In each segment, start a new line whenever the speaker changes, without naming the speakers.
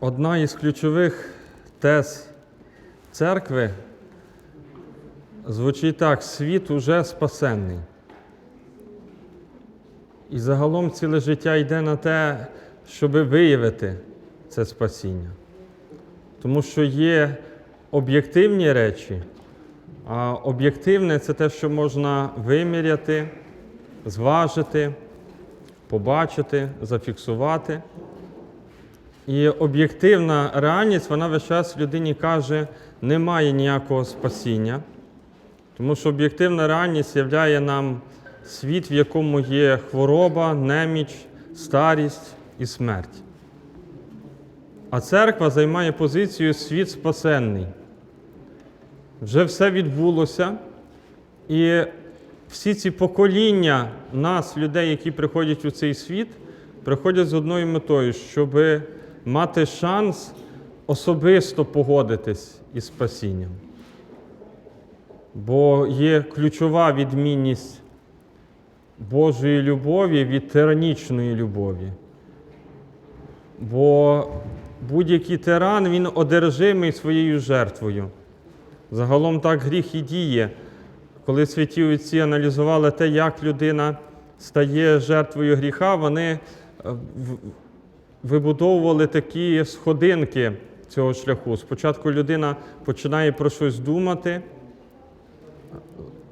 Одна із ключових тез церкви звучить так: світ уже спасенний. І загалом ціле життя йде на те, щоб виявити це спасіння. Тому що є об'єктивні речі, а об'єктивне це те, що можна виміряти, зважити, побачити, зафіксувати. І об'єктивна реальність, вона весь час людині каже, немає ніякого спасіння, тому що об'єктивна реальність являє нам світ, в якому є хвороба, неміч, старість і смерть. А церква займає позицію світ спасенний. Вже все відбулося, і всі ці покоління нас, людей, які приходять у цей світ, приходять з одною метою, щоб мати шанс особисто погодитись із спасінням. Бо є ключова відмінність Божої любові від тиранічної любові. Бо будь-який тиран, він одержимий своєю жертвою. Загалом так гріх і діє. Коли святі отці аналізували те, як людина стає жертвою гріха, вони е, вибудовували такі сходинки цього шляху. Спочатку людина починає про щось думати.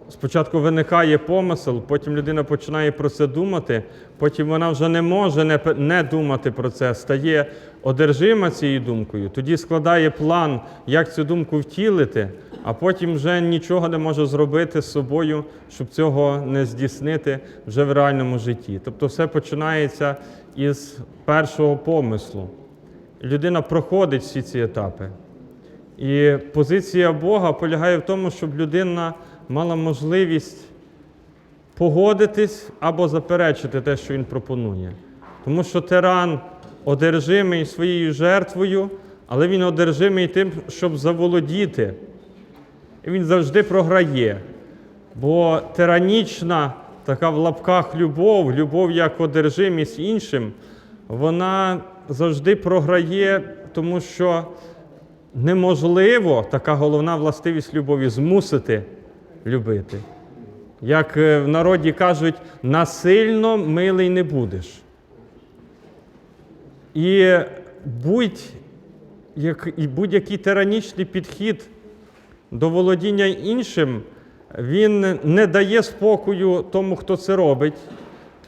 Спочатку виникає помисел, потім людина починає про це думати, потім вона вже не може не, не думати про це, стає одержима цією думкою, тоді складає план, як цю думку втілити, а потім вже нічого не може зробити з собою, щоб цього не здійснити вже в реальному житті. Тобто все починається із першого помислу. Людина проходить всі ці етапи. І позиція Бога полягає в тому, щоб людина мала можливість погодитись або заперечити те, що він пропонує. Тому що тиран одержимий своєю жертвою, але він одержимий тим, щоб заволодіти. Він завжди програє. Бо тиранічна така в лапках любов, любов як одержимість іншим, вона завжди програє, тому що неможливо така головна властивість любові змусити любити. Як е, в народі кажуть, насильно милий не будеш. І будь-який тиранічний підхід до володіння іншим, він не дає спокою тому, хто це робить.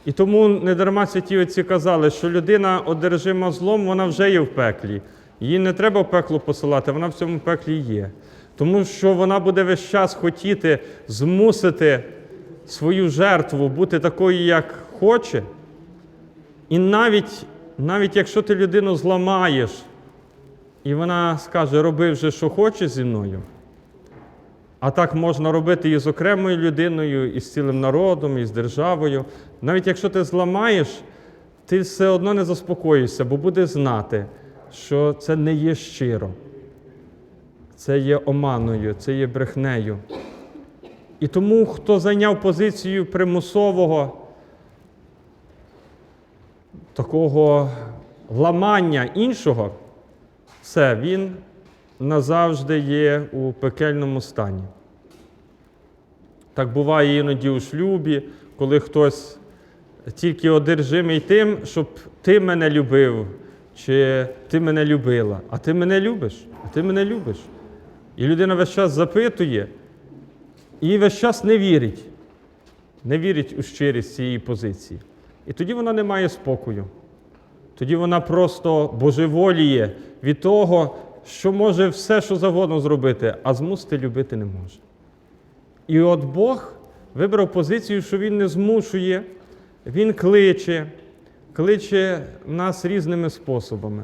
І тому не дарма святі отці казали, що людина одержима злом, вона вже є в пеклі. Її не треба в пекло посилати, вона в цьому пеклі є. Тому що вона буде весь час хотіти змусити свою жертву бути такою, як хоче. І навіть, навіть якщо ти людину зламаєш, і вона скаже, роби вже, що хочеш зі мною. А так можна робити і з окремою людиною, і з цілим народом, і з державою. Навіть якщо ти зламаєш, ти все одно не заспокоїшся, бо буде знати, що це не є щиро. Це є оманою, це є брехнею. І тому, хто зайняв позицію примусового такого ламання іншого, все, він назавжди є у пекельному стані. Так буває іноді у шлюбі, коли хтось тільки одержимий тим, щоб ти мене любив, чи ти мене любила, а ти мене любиш, а ти мене любиш. І людина весь час запитує і весь час не вірить, не вірить у щирість цієї позиції. І тоді вона не має спокою. Тоді вона просто божеволіє від того, що може все, що завгодно зробити, а змусити любити не може. І от Бог вибрав позицію, що Він не змушує, Він кличе, кличе нас різними способами.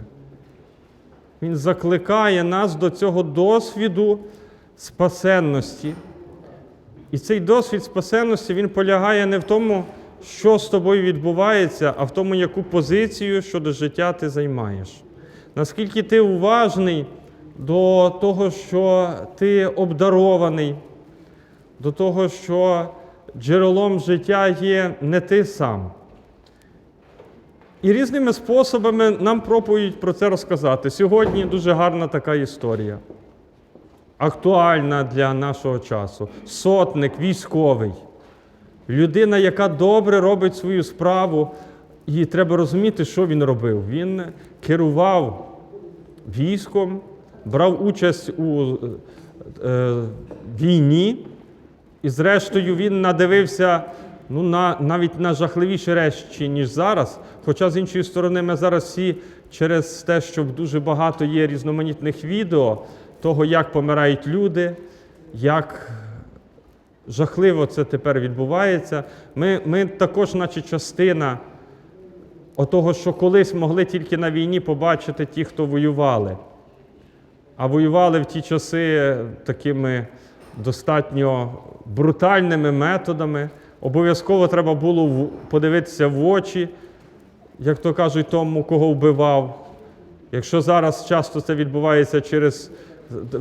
Він закликає нас до цього досвіду спасенності. І цей досвід спасенності він полягає не в тому, що з тобою відбувається, а в тому, яку позицію щодо життя ти займаєш. Наскільки ти уважний до того, що ти обдарований, до того, що джерелом життя є не ти сам. І різними способами нам пробують про це розказати. Сьогодні дуже гарна така історія. Актуальна для нашого часу. Сотник, військовий. Людина, яка добре робить свою справу, і треба розуміти, що він робив. Він керував військом, брав участь у е, війні, і зрештою він надивився ну, на, навіть на жахливіші речі, ніж зараз. Хоча, з іншої сторони, ми зараз всі через те, що дуже багато є різноманітних відео того, як помирають люди, як жахливо це тепер відбувається. Ми, ми також, наче частина отого, що колись могли тільки на війні побачити ті, хто воювали. А воювали в ті часи такими достатньо брутальними методами. Обов'язково треба було подивитися в очі, як то кажуть, тому, кого вбивав. Якщо зараз часто це відбувається через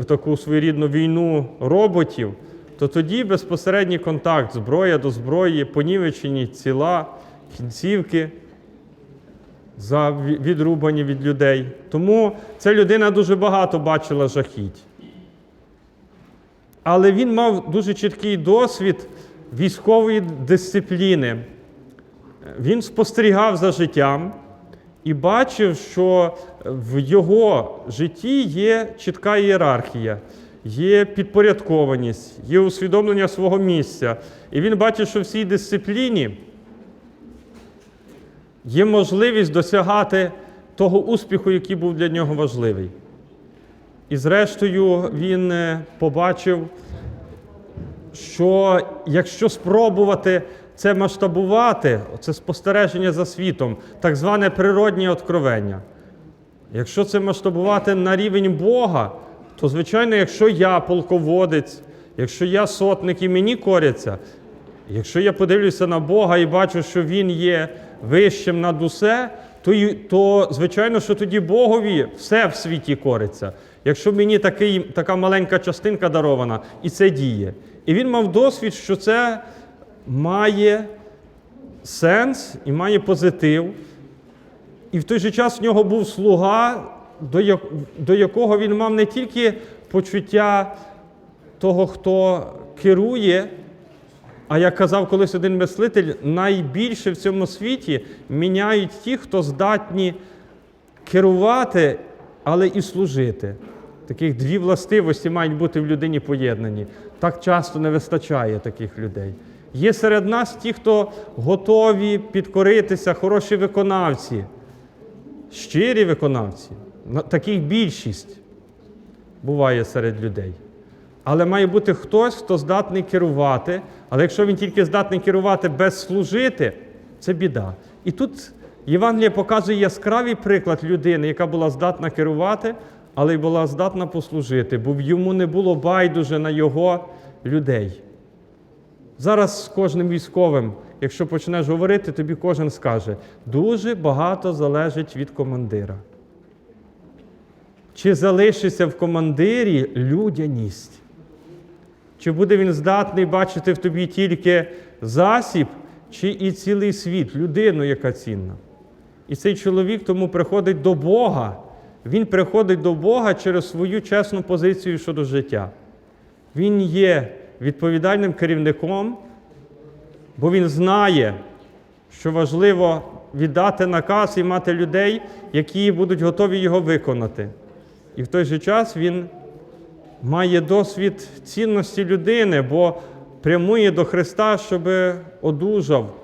таку своєрідну війну роботів, то тоді безпосередній контакт зброя до зброї, понівечені тіла, кінцівки за відрубані від людей. Тому ця людина дуже багато бачила жахіть. Але він мав дуже чіткий досвід військової дисципліни. Він спостерігав за життям і бачив, що в його житті є чітка ієрархія, є підпорядкованість, є усвідомлення свого місця. І він бачив, що в цій дисципліні є можливість досягати того успіху, який був для нього важливий. І зрештою він е, побачив, що якщо спробувати це масштабувати, це спостереження за світом, так зване природнє откровення. Якщо це масштабувати на рівень Бога, то звичайно, якщо я полководець, якщо я сотник і мені коряться, якщо я подивлюся на Бога і бачу, що Він є вищим над усе, то, то звичайно, що тоді Богові все в світі кориться. Якщо мені такий, така маленька частинка дарована, і це діє. І він мав досвід, що це має сенс і має позитив. І в той же час в нього був слуга, до, як, до якого він мав не тільки почуття того, хто керує, а як казав колись один мислитель, найбільше в цьому світі міняють ті, хто здатні керувати, але і служити. Таких дві властивості мають бути в людині поєднані. Так часто не вистачає таких людей. Є серед нас ті, хто готові підкоритися, хороші виконавці, щирі виконавці. На- Таких більшість буває серед людей. Але має бути хтось, хто здатний керувати. Але якщо він тільки здатний керувати без служити, це біда. І тут Євангеліє показує яскравий приклад людини, яка була здатна керувати, але й була здатна послужити, бо йому не було байдуже на його людей. Зараз з кожним військовим, якщо почнеш говорити, тобі кожен скаже, дуже багато залежить від командира. Чи залишиться в командирі людяність? Чи буде він здатний бачити в тобі тільки засіб, чи і цілий світ, людину, яка цінна? І цей чоловік тому приходить до Бога. Він приходить до Бога через свою чесну позицію щодо життя. Він є відповідальним керівником, бо він знає, що важливо віддати наказ і мати людей, які будуть готові його виконати. І в той же час він має досвід цінності людини, бо прямує до Христа, щоб одужав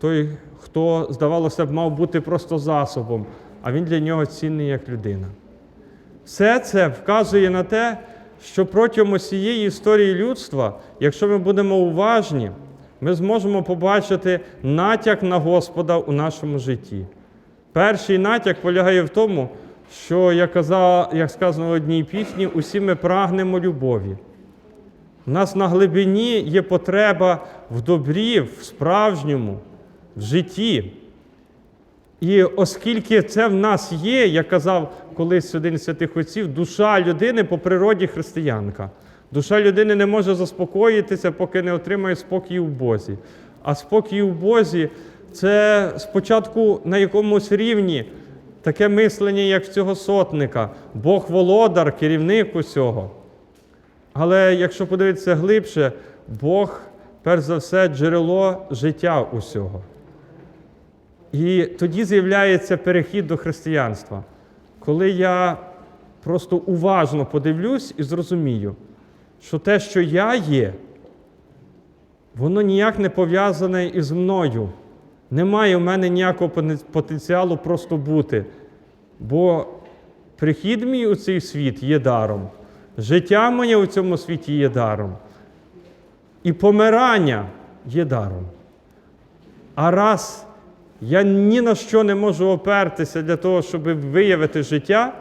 той, хто, здавалося б, мав бути просто засобом, а він для нього цінний як людина. Все це вказує на те, що протягом усієї історії людства, якщо ми будемо уважні, ми зможемо побачити натяк на Господа у нашому житті. Перший натяк полягає в тому, що, як, казав, як сказано в одній пісні, усі ми прагнемо любові. У нас на глибині є потреба в добрі, в справжньому, в житті. І оскільки це в нас є, як казав колись один з святих отців, душа людини по природі християнка. Душа людини не може заспокоїтися, поки не отримає спокій у Бозі. А спокій у Бозі це спочатку на якомусь рівні таке мислення, як в цього сотника, Бог володар, керівник усього. Але якщо подивитися глибше, Бог, перш за все, джерело життя усього. І тоді з'являється перехід до християнства, коли я просто уважно подивлюсь і зрозумію, що те, що я є, воно ніяк не пов'язане із мною. Немає в мене ніякого потенціалу просто бути. Бо прихід мій у цей світ є даром, життя моє у цьому світі є даром, і помирання є даром. А раз я ні на що не можу опертися для того, щоб виявити життя,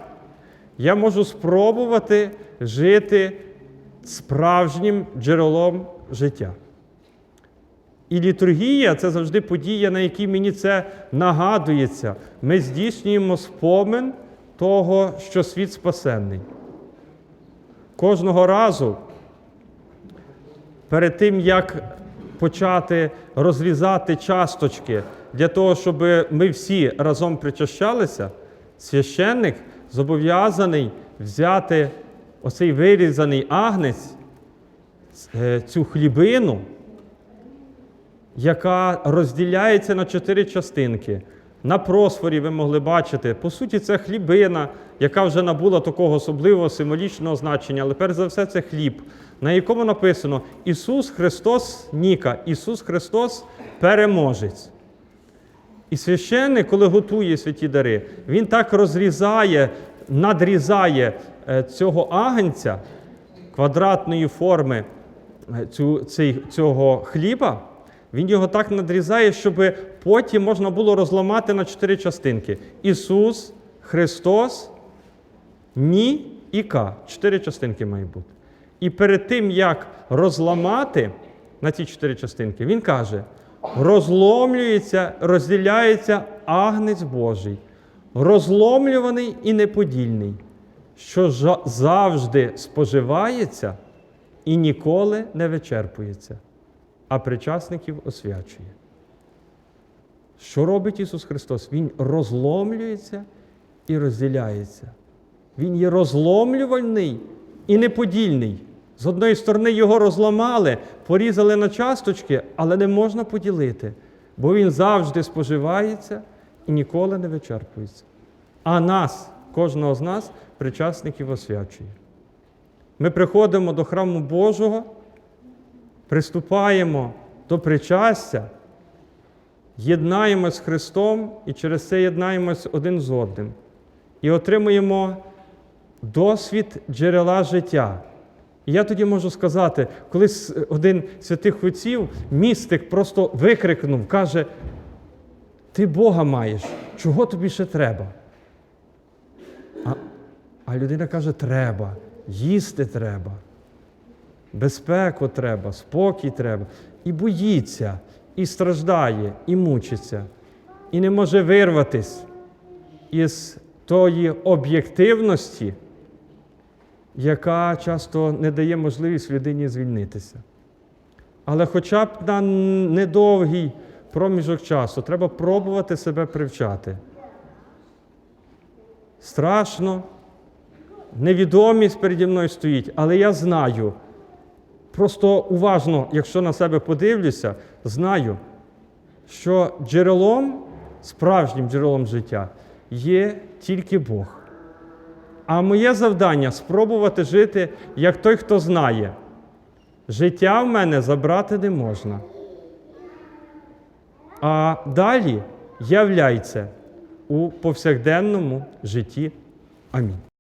я можу спробувати жити справжнім джерелом життя. І літургія це завжди подія, на якій мені це нагадується. Ми здійснюємо спомин того, що світ спасенний. Кожного разу, перед тим, як почати розрізати часточки для того, щоб ми всі разом причащалися, священник зобов'язаний взяти оцей вирізаний агнець, е, цю хлібину, яка розділяється на чотири частинки. На просфорі ви могли бачити, по суті, це хлібина, яка вже набула такого особливого символічного значення, але перш за все це хліб, на якому написано Ісус Христос Ніка, Ісус Христос переможець. І священник, коли готує святі дари, він так розрізає, надрізає е, цього агнця квадратної форми е, цього хліба, він його так надрізає, щоб потім можна було розламати на чотири частинки. Ісус, Христос, Ні і К. Чотири частинки має бути. І перед тим, як розламати на ці чотири частинки, він каже: розломлюється, розділяється агнець Божий, розломлюваний і неподільний, що завжди споживається і ніколи не вичерпується, а причасників освячує. Що робить Ісус Христос? Він розломлюється і розділяється. Він є розломлювальний і неподільний. З одної сторони його розламали, порізали на часточки, але не можна поділити, бо він завжди споживається і ніколи не вичерпується. А нас, кожного з нас, причасників освячує. Ми приходимо до храму Божого, приступаємо до причастя, єднаємось з Христом і через це єднаємось один з одним. І отримуємо досвід джерела життя. І я тоді можу сказати, колись один з святих отців, містик просто викрикнув, каже: Ти Бога маєш, чого тобі ще треба? А, а людина каже, треба, їсти треба, безпеку треба, спокій треба. І боїться, і страждає, і мучиться, і не може вирватись із тої об'єктивності, яка часто не дає можливість людині звільнитися. Але хоча б на недовгий проміжок часу треба пробувати себе привчати. Страшно, невідомість переді мною стоїть, але я знаю. Просто уважно, якщо на себе подивлюся, знаю, що джерелом, справжнім джерелом життя є тільки Бог. А моє завдання спробувати жити як той, хто знає. Життя в мене забрати не можна. А далі являється у повсякденному житті. Амінь.